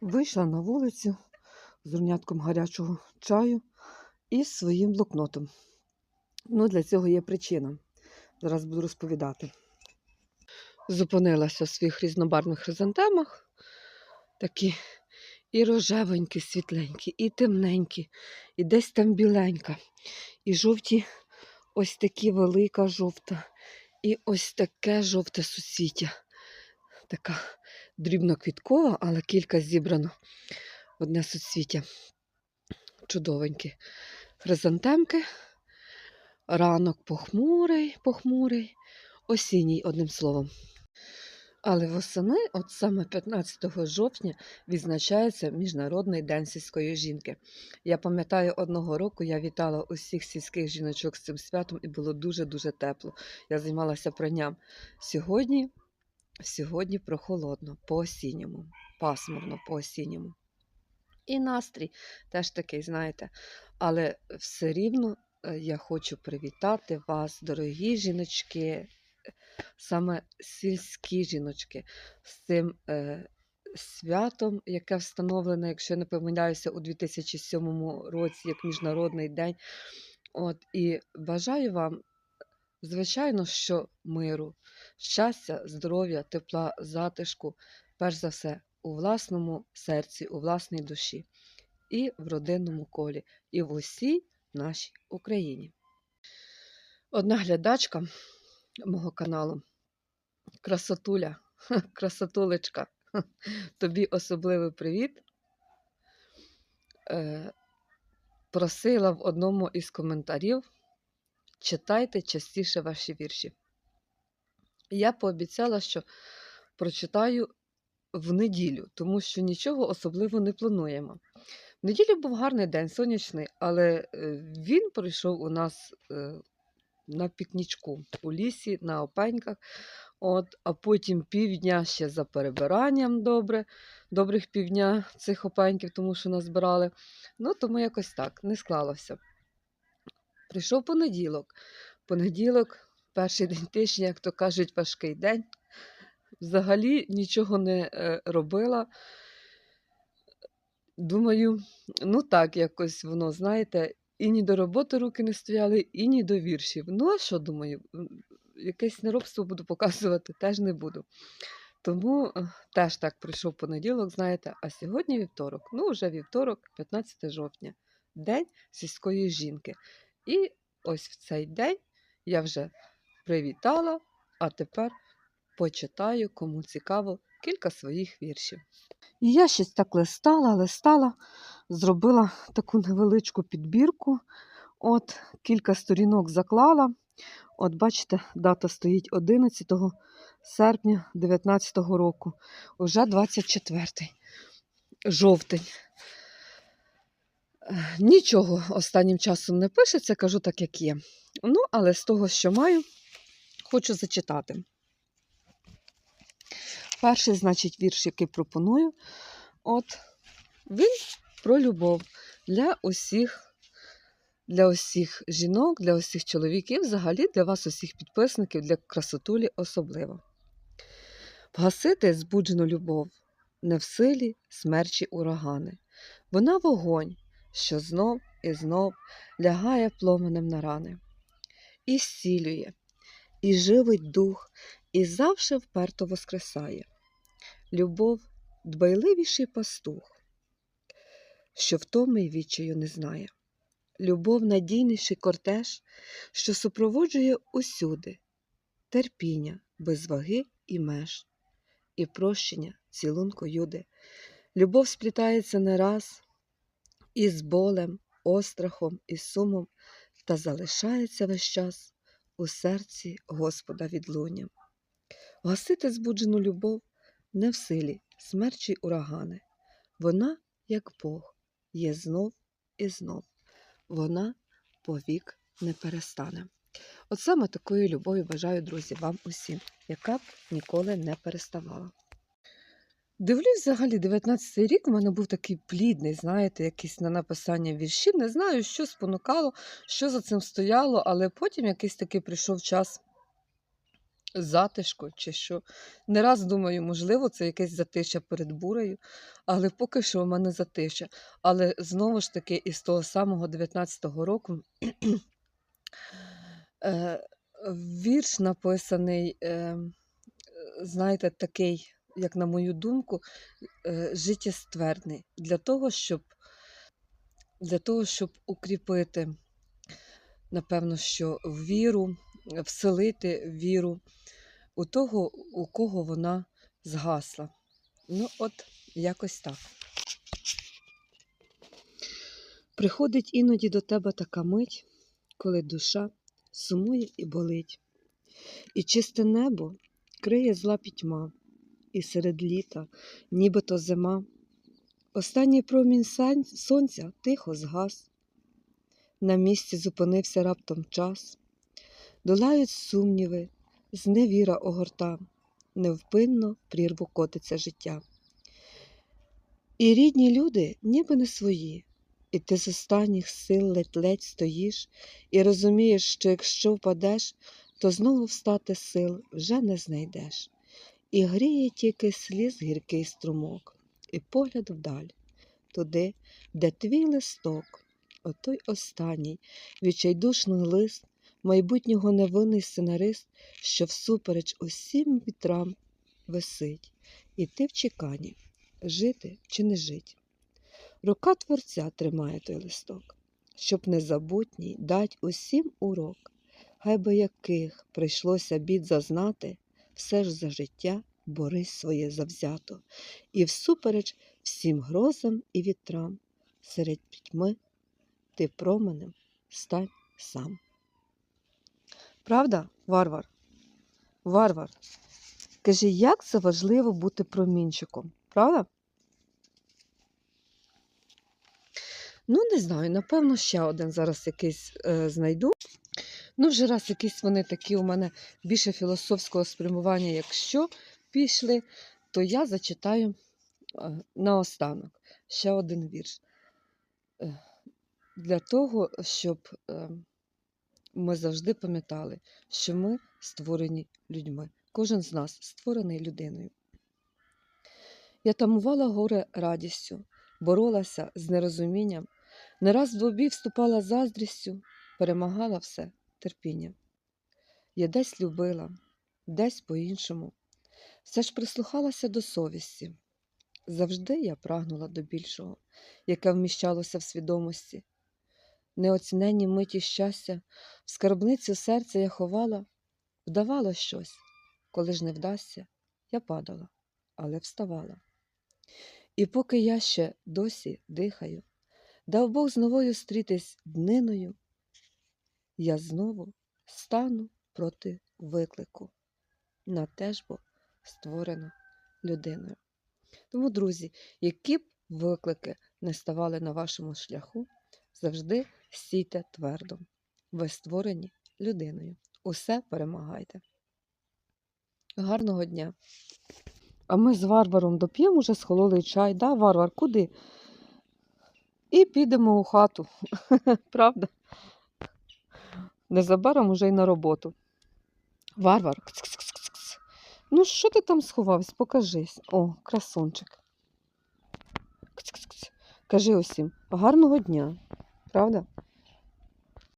Вийшла на вулицю з рунятком гарячого чаю і своїм блокнотом. Ну, для цього є причина. Зараз буду розповідати. Зупинилася в своїх різнобарвних хризантемах. Такі і рожевенькі, світленькі, і темненькі, і десь там біленька, і жовті, ось такі велика жовта, і ось таке жовте суцвіття. Така дрібноквіткова, але кілька зібрано одне суцвіття. Чудовенькі. Хризантемки. Ранок похмурий, похмурий, осінній, одним словом. Але восени, от саме 15 жовтня, відзначається Міжнародний день сільської жінки. Я пам'ятаю, одного року я вітала усіх сільських жіночок з цим святом і було дуже-дуже тепло. Я займалася пранням. Сьогодні, сьогодні прохолодно, по-осінньому, пасмурно по-осінньому. І настрій теж такий, знаєте. Але все рівно е, я хочу привітати вас, дорогі жіночки, саме сільські жіночки, з цим е, святом, яке встановлене, якщо я не помиляюся, у 2007 році як Міжнародний день. От, і бажаю вам, звичайно, що миру, щастя, здоров'я, тепла, затишку, перш за все, у власному серці, у власній душі, і в родинному колі, і в усій нашій Україні. Одна глядачка мого каналу, красотуля, красотулечка, тобі особливий привіт. Е, Просила в одному із коментарів читайте частіше ваші вірші. Я пообіцяла, що прочитаю в неділю, тому що нічого особливо не плануємо. В неділю був гарний день, сонячний, але е, він пройшов у нас е, на пікнічку у лісі, на опеньках. От, а потім півдня ще за перебиранням добре, добрих півдня цих опеньків, тому що назбирали. Ну, тому якось так, не склалося. Прийшов понеділок. Понеділок, перший день тижня, як то кажуть, важкий день. Взагалі нічого не е, робила. Думаю, ну так, якось воно, знаєте, і ні до роботи руки не стояли, і ні до віршів. Ну, а що думаю, якесь неробство буду показувати, теж не буду. Тому е, теж так прийшов понеділок, знаєте, а сьогодні вівторок. Ну, вже вівторок, 15 жовтня, День сільської жінки. І ось в цей день я вже привітала, а тепер почитаю, кому цікаво, кілька своїх віршів. І я щось так листала, листала, зробила таку невеличку підбірку. От кілька сторінок заклала. От, бачите, дата стоїть 11 серпня 2019 року, уже 24 жовтень. Нічого останнім часом не пишеться, кажу так, як є. Ну, але з того, що маю, хочу зачитати. Перший, значить, вірш, який пропоную, от він про любов для усіх, для усіх жінок, для усіх чоловіків, взагалі для вас, усіх підписників, для красотулі особливо. Вгасити збуджену любов не в силі смерчі урагани. Вона вогонь, що знов і знов лягає пломенем на рани, і зцілює, і живить дух, і завше вперто воскресає. Любов дбайливіший пастух, що втоми й відчаю не знає. Любов надійніший кортеж, що супроводжує усюди, терпіння без ваги і меж, і прощення цілунку юди. Любов сплітається не раз із болем, острахом і сумом, та залишається весь час у серці Господа відлунням. Гасити збуджену любов не в силі смерчі урагани. Вона, як Бог, є знов і знов. Вона повік не перестане. От саме такої любові бажаю, друзі, вам усім, яка б ніколи не переставала. Дивлюсь, взагалі, 19-й рік у мене був такий плідний, знаєте, якийсь на написання віршів. Не знаю, що спонукало, що за цим стояло, але потім якийсь такий прийшов час затишку чи що. Не раз думаю, можливо, це якесь затища перед бурею, але поки що в мене затища. Але знову ж таки, із того самого 19-го року е, вірш написаний, е, знаєте, такий, як на мою думку, е, життєстверний для того, щоб для того, щоб укріпити, напевно, що віру, вселити віру у того, у кого вона згасла. Ну, от якось так. Приходить іноді до тебе така мить, коли душа сумує і болить, і чисте небо криє зла пітьма, і серед літа, нібито зима. Останній промінь сонця тихо згас. На місці зупинився раптом час. Долають сумніви, зневіра огорта, невпинно прірву котиться життя. І рідні люди ніби не свої, і ти з останніх сил ледь-ледь стоїш, і розумієш, що якщо впадеш, то знову встати сил вже не знайдеш. І гріє тільки сліз гіркий струмок, і погляд вдаль, туди, де твій листок, отой останній, відчайдушний лист, майбутнього невинний сценарист, що всупереч усім вітрам висить, і ти в чеканні, жити чи не жить. Рука творця тримає той листок, щоб незабутній дать усім урок, хай би яких прийшлося бід зазнати, все ж за життя борись своє завзято, і всупереч всім грозам і вітрам, серед пітьми ти променем стань сам. Правда, варвар? Варвар. Скажи, як це важливо бути промінчиком, правда? Ну, не знаю, напевно, ще один зараз якийсь е, знайду. Ну, вже раз якісь вони такі у мене більше філософського спрямування, якщо пішли, то я зачитаю е, наостанок ще один вірш. Е, Для того, щоб е, ми завжди пам'ятали, що ми створені людьми. Кожен з нас створений людиною. Я тамувала горе радістю, боролася з нерозумінням, не раз в двобій вступала заздрістю, перемагала все терпінням. Я десь любила, десь по-іншому, все ж прислухалася до совісті. Завжди я прагнула до більшого, яке вміщалося в свідомості. Неоціненні миті щастя, в скарбницю серця я ховала, вдавала щось, коли ж не вдасться, я падала, але вставала. І поки я ще досі дихаю, дав Бог з новою стрітись дниною, я знову стану проти виклику. На теж бо створена людиною. Тому, друзі, які б виклики не ставали на вашому шляху, завжди стійте твердо. Ви створені людиною. Усе перемагайте. Гарного дня! А ми з варваром доп'ємо уже схололий чай. Да, варвар, куди? І підемо у хату. Правда? Незабаром уже й на роботу. Варвар. кц-кц-кц-кц. Ну, що ти там сховався? Покажись. О, красунчик. Кажи усім, гарного дня. Правда?